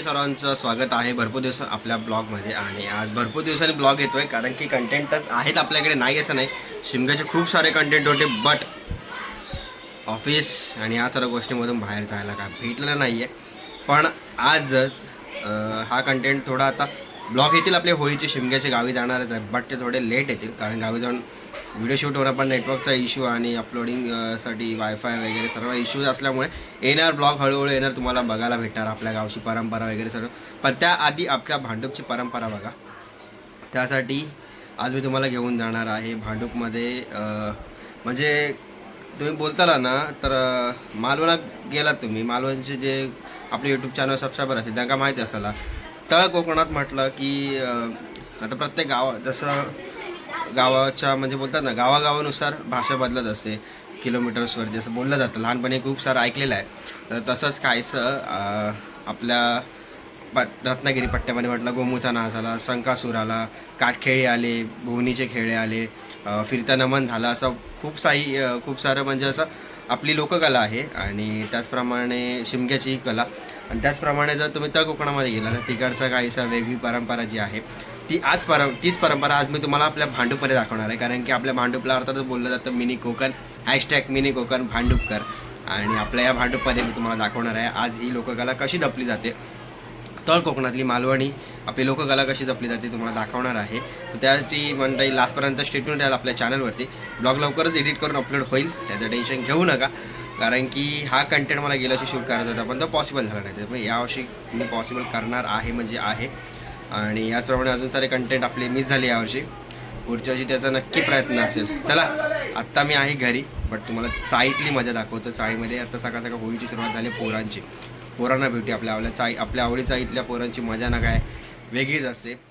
मंडळी सर्वांचं स्वागत आहे भरपूर दिवस आपल्या ब्लॉगमध्ये आणि आज भरपूर दिवसांनी ब्लॉग येतोय कारण की कंटेंटच आहेत आपल्याकडे नाही असं नाही. शिमग्याचे खूप सारे कंटेंट होते बट ऑफिस आणि या सर्व गोष्टीमधून बाहेर जायला काय भेटलेलं नाही आहे पण आजच हा कंटेंट थोडा आता ब्लॉग येतील आपल्या होळीचे शिमग्याचे गावी जाणारच आहे बट ते थोडे लेट येतील कारण गावी जाऊन व्हिडिओ शूट होणं पण नेटवर्कचा इश्यू आणि अपलोडिंगसाठी वायफाय वगैरे सर्व इश्यूज असल्यामुळे येणार ब्लॉग हळूहळू येणार तुम्हाला बघायला भेटणार आपल्या गावची परंपरा वगैरे सर्व. पण त्याआधी आपल्या भांडूपची परंपरा बघा. त्यासाठी आज मी तुम्हाला घेऊन जाणार आहे भांडूपमध्ये म्हणजे तुम्ही बोलताला ना तर मालवणात गेलात तुम्ही. मालवणचे जे आपले यूट्यूब चॅनल सबस्क्रायबर असतील त्यांना माहिती असाला तळ कोकणात म्हटलं की आता प्रत्येक गाव जसं गावाच्या म्हणजे बोलतात ना गावागावानुसार भाषा बदलत असते. किलोमीटर्सवरती असं बोललं जातं. लहानपणी खूप सारं ऐकलेलं आहे. तर तसंच काहीसं आपल्या पट रत्नागिरी पट्ट्यामध्ये म्हटलं गोमूचा नाच आला संकासूर आला काटखेळी आले भुवनीचे खेळे आले फिरता नमन झालं असं खूप साई खूप सारं म्हणजे असं आपली लोककला आहे आणि त्याचप्रमाणे शिमग्याची कला. आणि त्याचप्रमाणे जर तुम्ही तळ कोकणामध्ये गेला तर तिकडचा काहीसा वेगळी परंपरा जी आहे ती आज परं तीच परंपरा आज मी तुम्हाला आपल्या भांडूपमध्ये दाखवणार आहे. कारण की आपल्या भांडूपला अर्थातच बोललं जातं mini Konkan hashtag mini Konkan भांडूपकर. आणि आपल्या या भांडूपमध्ये मी तुम्हाला दाखवणार आहे आज ही लोककला कशी दपली जाते तळ कोकणातली मालवणी. आपली लोककला कशी जपली जाते तुम्हाला दाखवणार आहे. तर त्यासाठी मंडळी लास्टपर्यंत स्टेटमेंट राहील आपल्या चॅनलवरती ब्लॉग लवकरच एडिट करून अपलोड होईल त्याचं टेन्शन घेऊ नका. कारण की हा कंटेंट मला गेल्या वर्षी शूट करायचा होता पण तो पॉसिबल झाला नाही. त्यामुळे यावर्षी मी पॉसिबल करणार आहे म्हणजे आहे. आणि याचप्रमाणे अजून सारे कंटेंट आपले मिस झाले यावर्षी पुढच्या वर्षी त्याचा नक्की प्रयत्न असेल. चला आत्ता मी आहे घरी बट तुम्हाला चाळीतली मजा दाखवतो. चाळीमध्ये आता सकाळ सकाळ होळीची सुरुवात झाली पोरांची. पोरांना भेटी आपल्या आवल्या आपल्या आवडीचा इथल्या पोरांची मजा ना काय वेगळीच असते.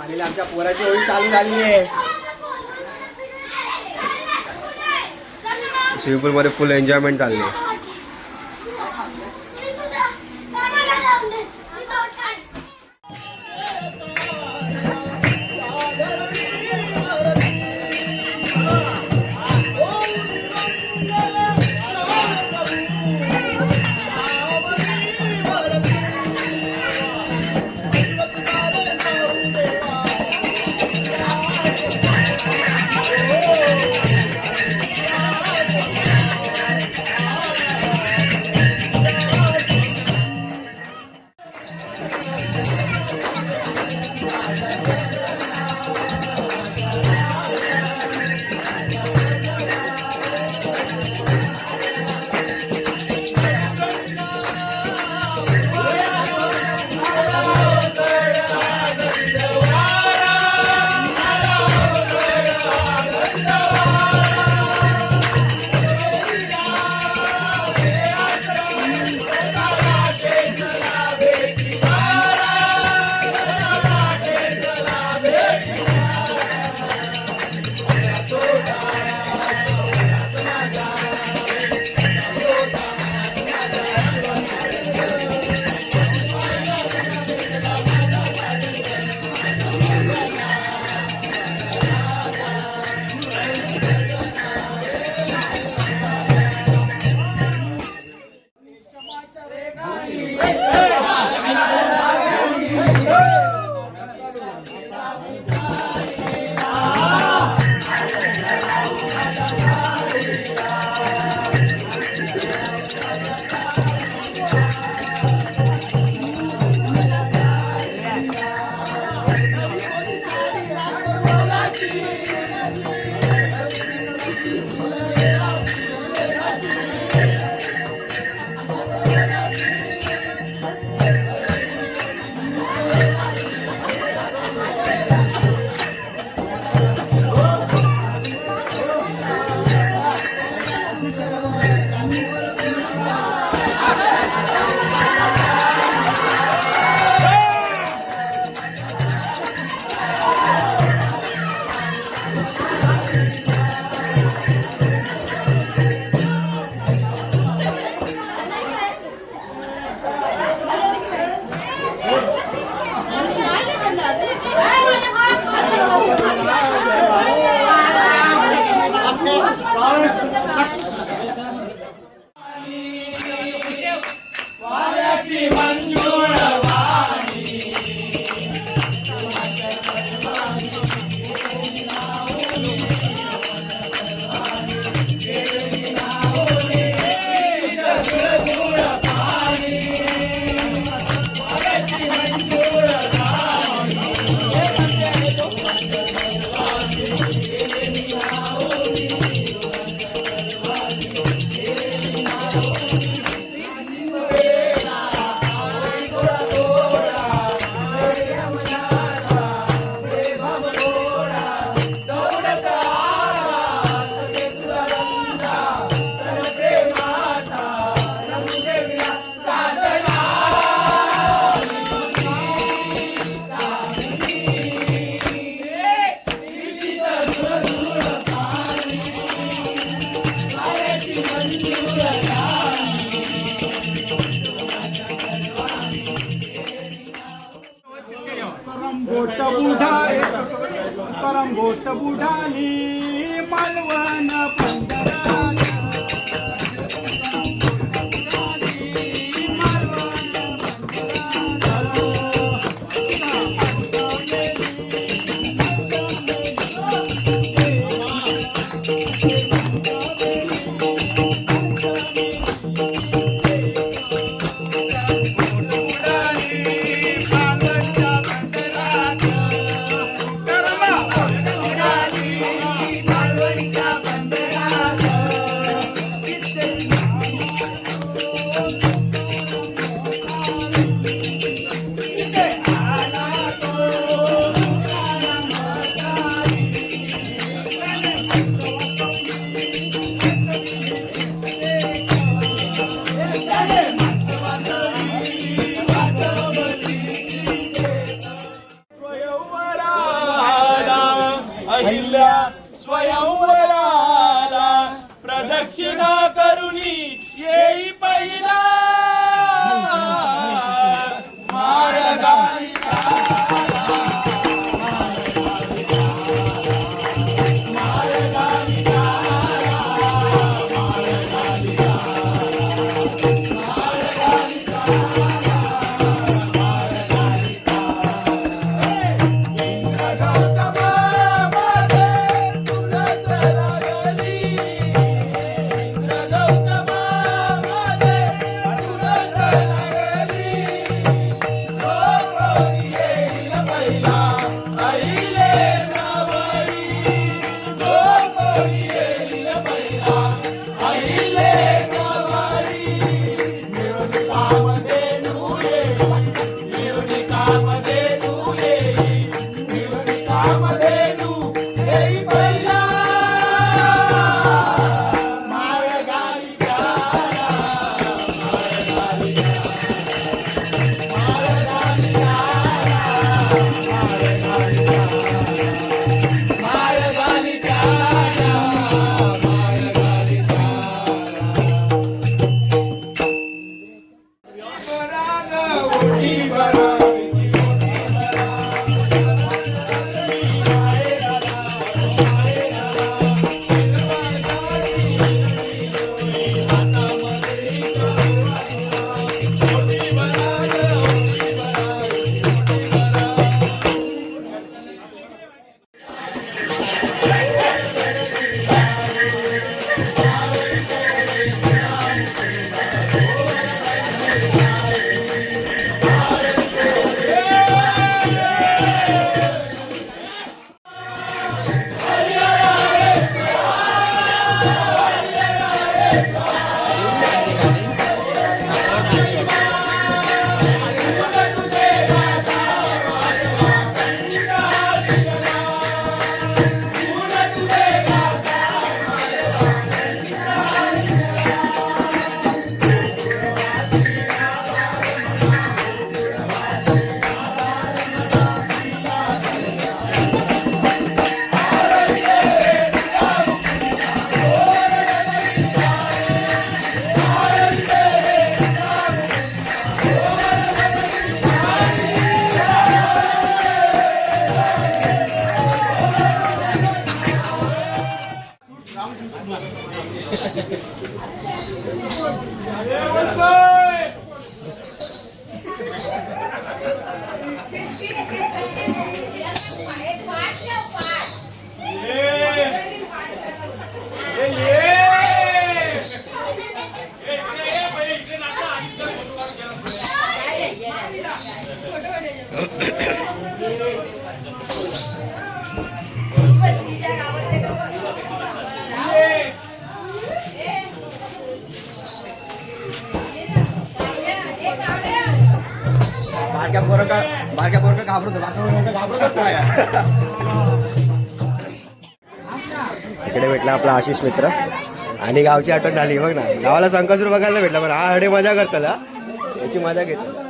आणि पाणीला आमच्या पोराची होळी चालू झाली आहे. स्विमिंगमध्ये फुल एन्जॉयमेंट चालली आहे. गोट बुढारे परम गोट बुढाली मालवण पंढरा माझ्या बरोबर घाबरतो इकडे भेटला आपला आशिष मित्र. आणि गावची आठवण झाली बघ ना. गावाला संकासूर बघायला भेटला पण हा हडे मजा करतो याची मजा घेतो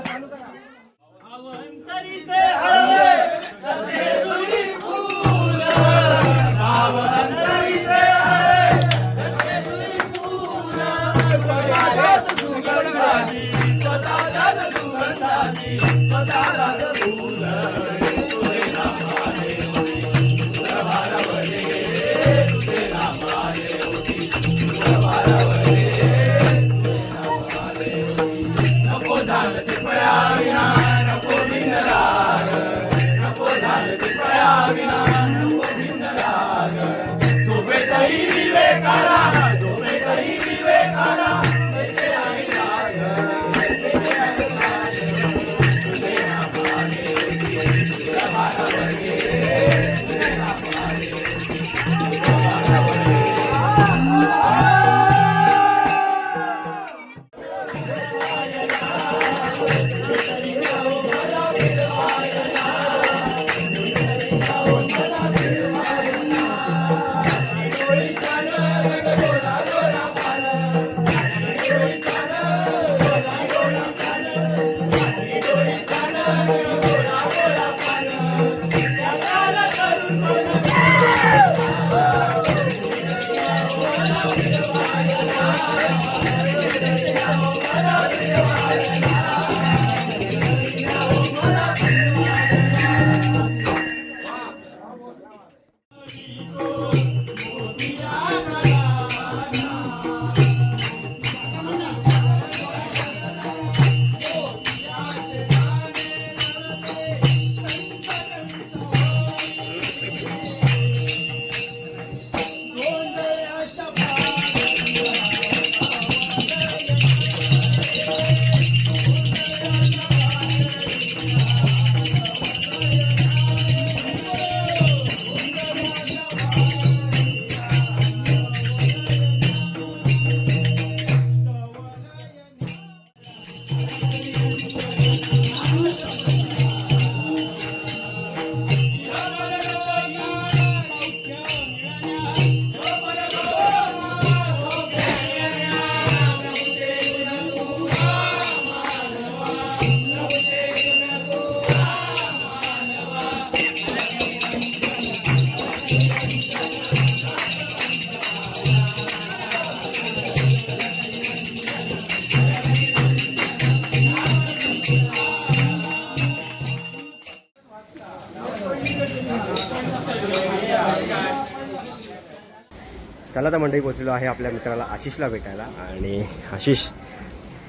तर मंडळी पोचलेलो आहे आपल्या मित्राला आशिषला भेटायला. आणि आशिष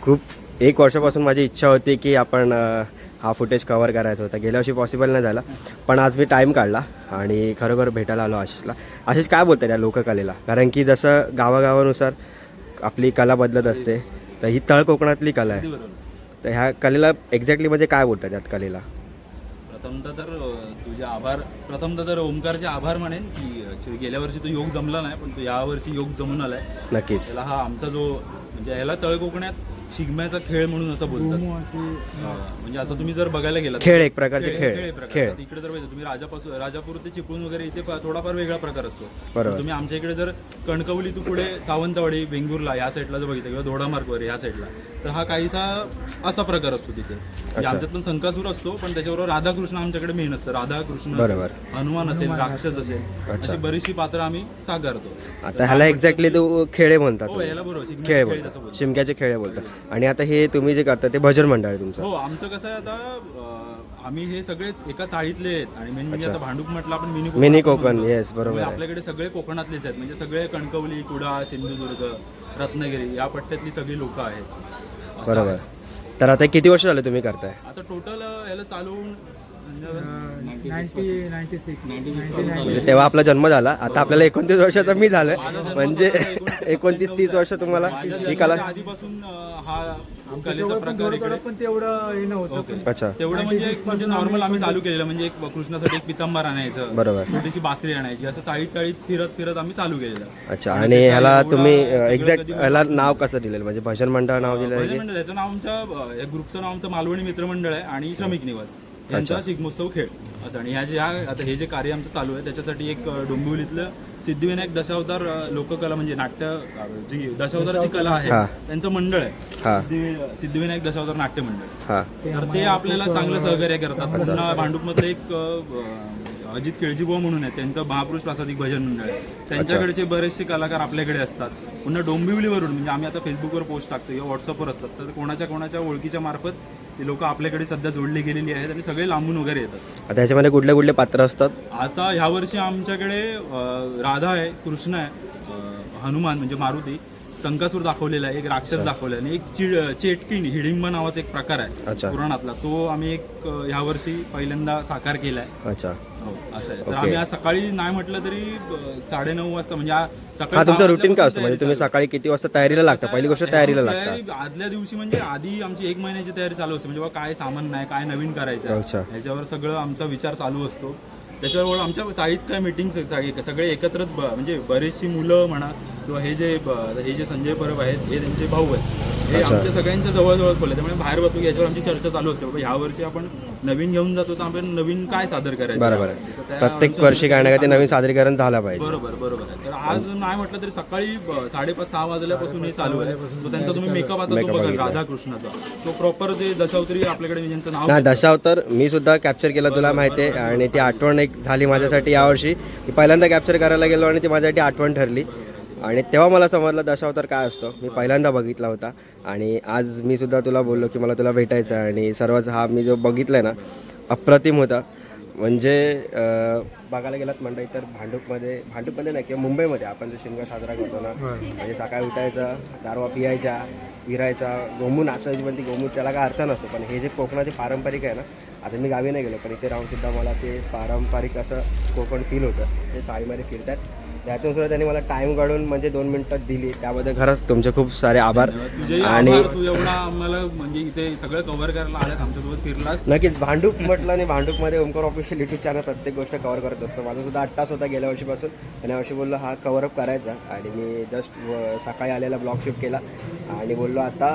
खूप एक वर्षापासून माझी इच्छा होती की आपण हा फुटेज कवर करायचा होता. गेल्या वर्षी पॉसिबल नाही झाला पण आज मी टाईम काढला आणि खरोखर भेटायला आलो आशिषला. आशिष काय बोलतात या लोककलेला? कारण की जसं गावागावानुसार आपली कला बदलत असते तर ही तळ कोकणातली कला आहे. तर ह्या कलेला एक्झॅक्टली म्हणजे काय बोलतात यात कलेला? प्रथमतः तर तुझे आभार प्रथमतः तर ओमकारचे आभार म्हणेन की actually गेल्या वर्षी तो योग जमला नाही पण तो यावर्षी योग जमून आलाय. नक्कीच. त्याला हा आमचा जो म्हणजे याला तळकोकणात शिगम्याचा खेळ म्हणून असं बोलतात हा, म्हणजे आता तुम्ही जर बघायला गेलात खेळ एक प्रकारचे खेळ. खेळ. इकडे जर बघितलं, तुम्ही राजापासून राजापूर ते चिपळूण वगैरे इथे थोडाफार वेगळा प्रकार असतो बरोबर. तुम्ही आमच्या इकडे जर कणकवली तू पुढे सावंतवाडी वेंगुर्ला या साईडला जर बघितलं किंवा दोडामार्ग वगैरे या साईडला तर हा काहीसा असा प्रकार असतो तिथे म्हणजे. आमच्यात पण संकासूर असतो पण त्याच्याबरोबर राधाकृष्ण आमच्याकडे मेन असतं राधाकृष्ण बरोबर. हनुमान असेल राक्षस असेल. अशी बरीचशी पात्र आम्ही साकारतो आता ह्याला एक्झॅक्टली तो खेळे म्हणतात हो, याला बरोबर, शिगम्याचे खेळ खेळ बोलतात जसं बोलतात. शिमक्याचे खेळ बोलतात आणि आता हे तुम्ही जे करता ते भजन मंडळ आहे तुमचं हो आमचं कसं आहे आता अं, आम्ही हे सगळेच एका चाळीतले आहेत आणि मेन म्हणजे अच्छा. आता भांडूक म्हटलं आपण मिनी मिनी आपण कोकण, म्हणतो. yes, बरोबर त्यामुळे आहे. आपल्याकडे सगळे कोकणातलेच आहेत म्हणजे सगळे कणकवली कुडाळ सिंधुदुर्ग रत्नागिरी या पट्ट्यातली सगळी लोक आहेत असं बरोबर आहे. तर आता किती वर्ष झाले तुम्ही करताय आता टोटल याला चालवून म्हणजे तेव्हा आपला जन्म झाला. आता आपल्याला एकोणतीस वर्षाचा मी झालोय. म्हणजे एकोणतीस तीस वर्ष तुम्हाला ही कला जन्माच्या आधीपासून अं, हा कलेचा प्रकार इकडे पण तेवढं हे नव्हतं ओके. अच्छा. तेवढं म्हणजे एक म्हणजे नॉर्मल आम्ही चालू केलेलं म्हणजे एक कृष्णासाठी एक पितांबर आणायचं बरोबर. छोटीशी बासरी आणायची असं चाळीत चाळीत फिरत फिरत आम्ही चालू केलेलं. अच्छा आणि ह्याला तुम्ही एक्झॅक्ट ह्याला नाव कसं दिलेलं? म्हणजे भजन मंडळ नाव दिलं आहे भजन मंडळ त्याचं नाव आमच्या ग्रुपचं नाव आमचं मालवणी मित्रमंडळ आहे आणि श्रमिक निवास. यांचा शिगमोत्सव खेळ. असं. आणि ह्या जे ह्या आता हे जे कार्य आमचं चालू आहे त्याच्यासाठी एक डोंबिवलीतलं सिद्धिविनायक दशावतार लोककला म्हणजे नाट्य जी दशावतारची कला आहे हा. त्यांचं मंडळ आहे. हा. सिद्धी- सिद्धिविनायक दशावतार नाट्य मंडळ. हा. तर ते आपल्याला चांगलं सहकार्य करतात. पुन्हा भांडूपमधलं एक अजित केळजीबुवा म्हणून आहे त्यांचं महापुरुष प्रासादिक भजन मंडळ आहे. त्यांच्याकडचे बरेचसे कलाकार आपल्याकडे असतात. पुन्हा डोंबिवलीवरून म्हणजे आम्ही आता फेसबुकवर पोस्ट टाकतो किंवा व्हॉट्सअपवर असतात. तर कोणाच्या कोणाच्या ओळखीच्या मार्फत ते लोक आपल्याकडे सध्या जोडले गेलेली आहेत आणि सगळे लांबून वगैरे येतात. आता ह्याच्यामध्ये कुठले कुठले पात्र असतात? आता ह्या वर्षी आमच्याकडे अं, राधा आहे कृष्ण आहे अं, हनुमान म्हणजे मारुती. संकासूर दाखवलेला आहे एक राक्षस दाखवलेला आहे. आणि एक चिड चेटकीण हिडिंब नावाचा एक प्रकार आहे अच्छा. पुराणातला. तो आम्ही एक अं, ह्या वर्षी पहिल्यांदा साकार केलाय. अच्छा. हो असं आहे. तर. आम्ही आज सकाळी नाही म्हटलं तरी अं, साडेनऊ वाजता म्हणजे सकाळी हा सहा तुमचं रुटीन काय वाजल्यापासून असतं म्हणजे तुम्ही तयारी सकाळी किती वाजता तयारीला लागता? पहिली गोष्ट तयारीला. लागता. तयारी आदल्या दिवशी म्हणजे आधी आमची एक महिन्याची तयारी चालू असते. म्हणजे बाबा काय सामान नाही काय नवीन करायचं. अच्छा. आहे. ह्याच्यावर सगळं आमचा विचार चालू असतो. त्याच्यावर आमच्या चाळीत काय मिटिंग्स सगळे एकत्रच ब- म्हणजे बरेचशी मुलं म्हणा किंवा हे जे हे जे संजय परब आहेत हे त्यांचे भाऊ आहेत. हे अच्छा. आमच्या सगळ्यांच्या जवळजवळ खोले त्यामुळे बाहेर बसतो की याच्यावर आमची चर्चा चालू असते. बाबा ह्या वर्षी आपण नवीन घेऊन जातो तर आपण नवीन काय सादर करायचं? बरोबर? तर आहे त्या प्रत्येक अनुषंगाने वर्षी काय ना काय ते नवीन सादरीकरण झालं पाहिजे. बरोबर बरोबर आहे. तर आज नाही म्हटलं तरी सकाळी ब- साडेपाच सहा वाजल्यापासून हे चालू आहे. तो त्यांचा तुम्ही मेकअप आता तो बघा. राधाकृष्णाचा. तो प्रॉपर जे दशावतरी आपल्याकडे ज्यांचं नाव ना दशावतार मी सुद्धा कॅप्चर केलं तुला माहिती आहे. आणि ती आठवण एक झाली माझ्यासाठी यावर्षी की पहिल्यांदा कॅप्चर करायला गेलो आणि ती माझ्यासाठी आठवण ठरली. आणि तेव्हा मला समजलं दशावतार काय असतो. मी पहिल्यांदा बघितला होता. आणि आज मी सुद्धा तुला बोललो की मला तुला भेटायचं आहे. आणि सर्वच हा मी जो बघितला आहे ना अप्रतिम होता. म्हणजे बघायला गेलात मंडळी तर भांडूपमध्ये भांडूपमध्ये नाही किंवा मुंबईमध्ये आपण जो शिमगा साजरा करतो ना म्हणजे सकाळी उठायचं दारवा पियायच्या फिरायचा गोमू नाचायची पण ती गोमू त्याला काय अर्थ नसतो. पण हे जे कोकणाचे पारंपरिक आहे ना आता मी गावी नाही गेलो पण इथे राहून सुद्धा मला ते पारंपरिक असं कोकण फील होतं. ते चाळीमध्ये फिरतात. त्यातून सुद्धा त्यांनी मला टाईम काढून म्हणजे दोन मिनटात दिली. त्याबद्दल खरंच तुमचे खूप सारे आभार. आणि म्हणजे इथे सगळं कव्हर करायला आलास आमच्यासोबत फिरलास. नक्कीच भांडूप म्हटलं आणि भांडूपमध्ये ओमकार ऑफिशियल युट्यूब चॅनल प्रत्येक गोष्ट कव्हर करत असतो. माझा सुद्धा आठ तास होता गेल्या वर्षीपासून. आणि वर्षी बोललो हा कव्हरअप करायचा. आणि मी जस्ट सकाळी आलेला ब्लॉग शूट केला. आणि बोललो आता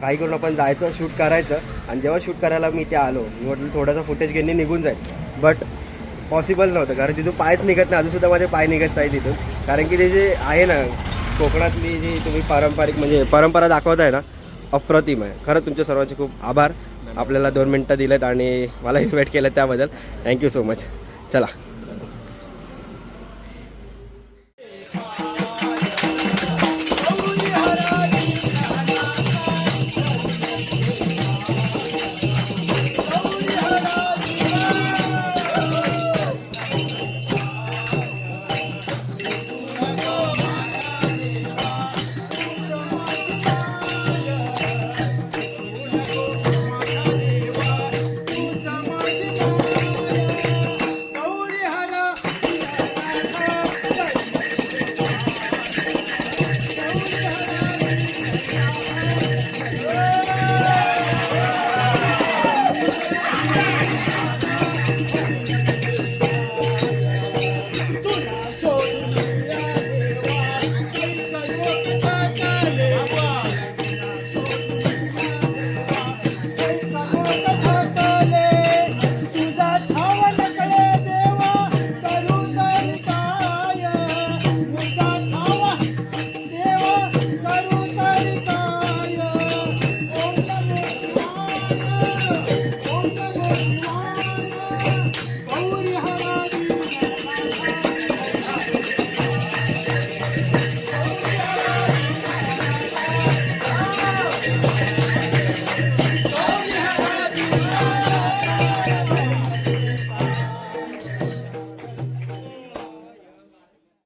काही करून आपण जायचं शूट करायचं. आणि जेव्हा शूट करायला मी ते आलो मी म्हटलं थोडंसं फुटेज घेणे निघून जाईल. बट पॉसिबल नव्हतं. कारण तिथून पायच निघत नाही. अजूनसुद्धा माझे पाय निघत नाही तिथून. कारण की ते जे आहे ना कोकणातली जी तुम्ही पारंपरिक म्हणजे परंपरा दाखवताय ना अप्रतिम आहे. खरं तुमच्या सर्वांचे खूप आभार. आपल्याला दोन मिनटं दिलेत आणि मला इन्व्हाइट केलं त्याबद्दल. थँक्यू सो मच चला.